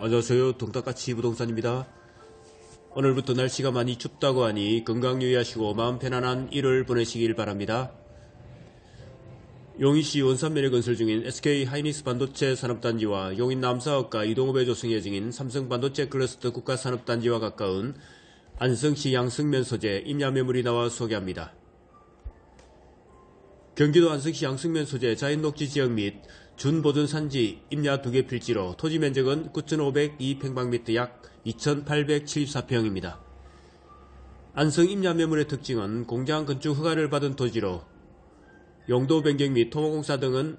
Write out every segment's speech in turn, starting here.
안녕하세요. 동탁가치 부동산입니다. 오늘부터 날씨가 많이 춥다고 하니 건강 유의하시고 마음 편안한 일을 보내시길 바랍니다. 용인시 원산면에 건설 중인 SK 하이닉스 반도체 산업단지와 용인 남사업과 이동업에 조성 예정인 삼성 반도체 클러스터 국가산업단지와 가까운 안성시 양승면 소재 임야 매물이 나와 소개합니다. 경기도 안성시 양승면 소재 자연녹지 지역 및 준보존 산지 임야 두 개 필지로 토지 면적은 9,502평방미터 약 2,874평입니다. 안성 임야 매물의 특징은 공장 건축 허가를 받은 토지로 용도 변경 및 토목공사 등은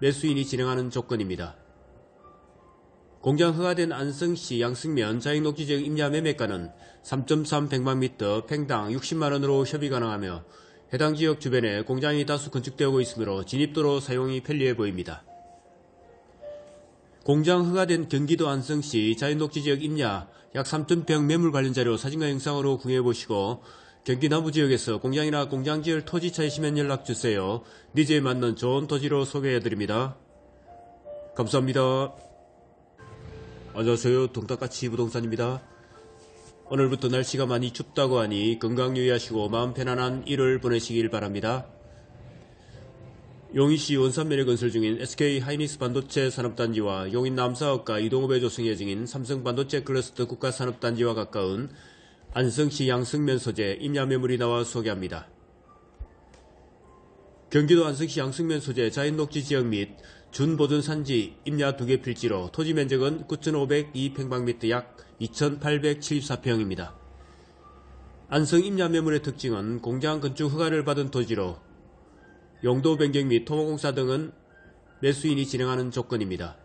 매수인이 진행하는 조건입니다. 공장 허가된 안성시 양승면 자익녹지 지역 임야 매매가는 3.3평방미터 평당 60만원으로 협의 가능하며 해당 지역 주변에 공장이 다수 건축되고 있으므로 진입도로 사용이 편리해 보입니다. 공장 허가된 경기도 안성시 자연녹지 지역 임야 약 3,000평 매물 관련 자료 사진과 영상으로 구해보시고 경기 남부 지역에서 공장이나 공장 지을 토지 찾으시면 연락 주세요. 니즈에 맞는 좋은 토지로 소개해드립니다. 감사합니다. 안녕하세요. 동탁가치 부동산입니다. 오늘부터 날씨가 많이 춥다고 하니 건강 유의하시고 마음 편안한 일을 보내시길 바랍니다. 용인시 원산면에 건설 중인 SK 하이닉스 반도체 산업단지와 용인 남사업과 이동업에 조성 예정인 삼성 반도체 클러스터 국가산업단지와 가까운 안성시 양승면 소재 임야 매물이 나와 소개합니다. 경기도 안성시 양승면 소재 자연녹지 지역 및 준보존 산지 임야 두개 필지로 토지 면적은 9,502평방미터 약 2,874평입니다. 안성 임야 매물의 특징은 공장 건축 허가를 받은 토지로 용도 변경 및 토목공사 등은 매수인이 진행하는 조건입니다.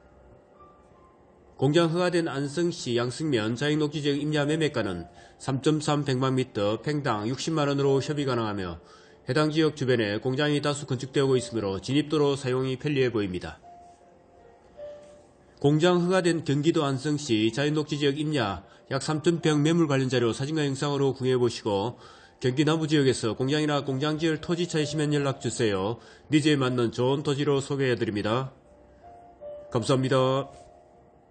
공장 허가된 안성시 양승면 자익녹지 지역 임야 매매가는 3.3평방미터 평당 60만원으로 협의 가능하며 해당 지역 주변에 공장이 다수 건축되고 있으므로 진입도로 사용이 편리해 보입니다. 공장 허가된 경기도 안성시 자연녹지 지역 임야 약 3,000평 매물 관련 자료 사진과 영상으로 구해보시고 경기 남부 지역에서 공장이나 공장 지을 토지 찾으시면 연락 주세요. 니즈에 맞는 좋은 토지로 소개해 드립니다. 감사합니다.